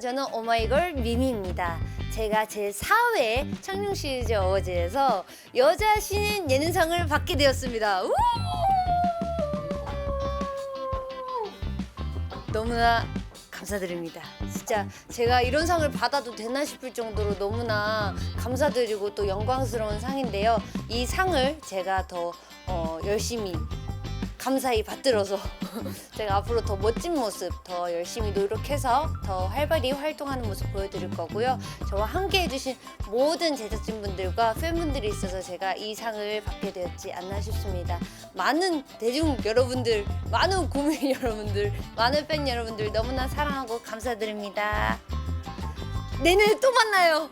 저는 오마이걸 미미입니다. 제가 제 4회 청룡 시리즈 어워즈에서 여자 신인 예능상을 받게 되었습니다. 우! 너무나 감사드립니다. 진짜 제가 이런 상을 받아도 되나 싶을 정도로 너무나 감사드리고 또 영광스러운 상인데요. 이 상을 제가 더 어, 열심히 감사히 받들어서 제가 앞으로 더 멋진 모습, 더 열심히 노력해서 더 활발히 활동하는 모습 보여드릴 거고요. 저와 함께 해주신 모든 제작진분들과 팬분들이 있어서 제가 이 상을 받게 되었지 않나 싶습니다. 많은 대중 여러분들, 많은 국민 여러분들, 많은 팬 여러분들 너무나 사랑하고 감사드립니다. 내년에 또 만나요.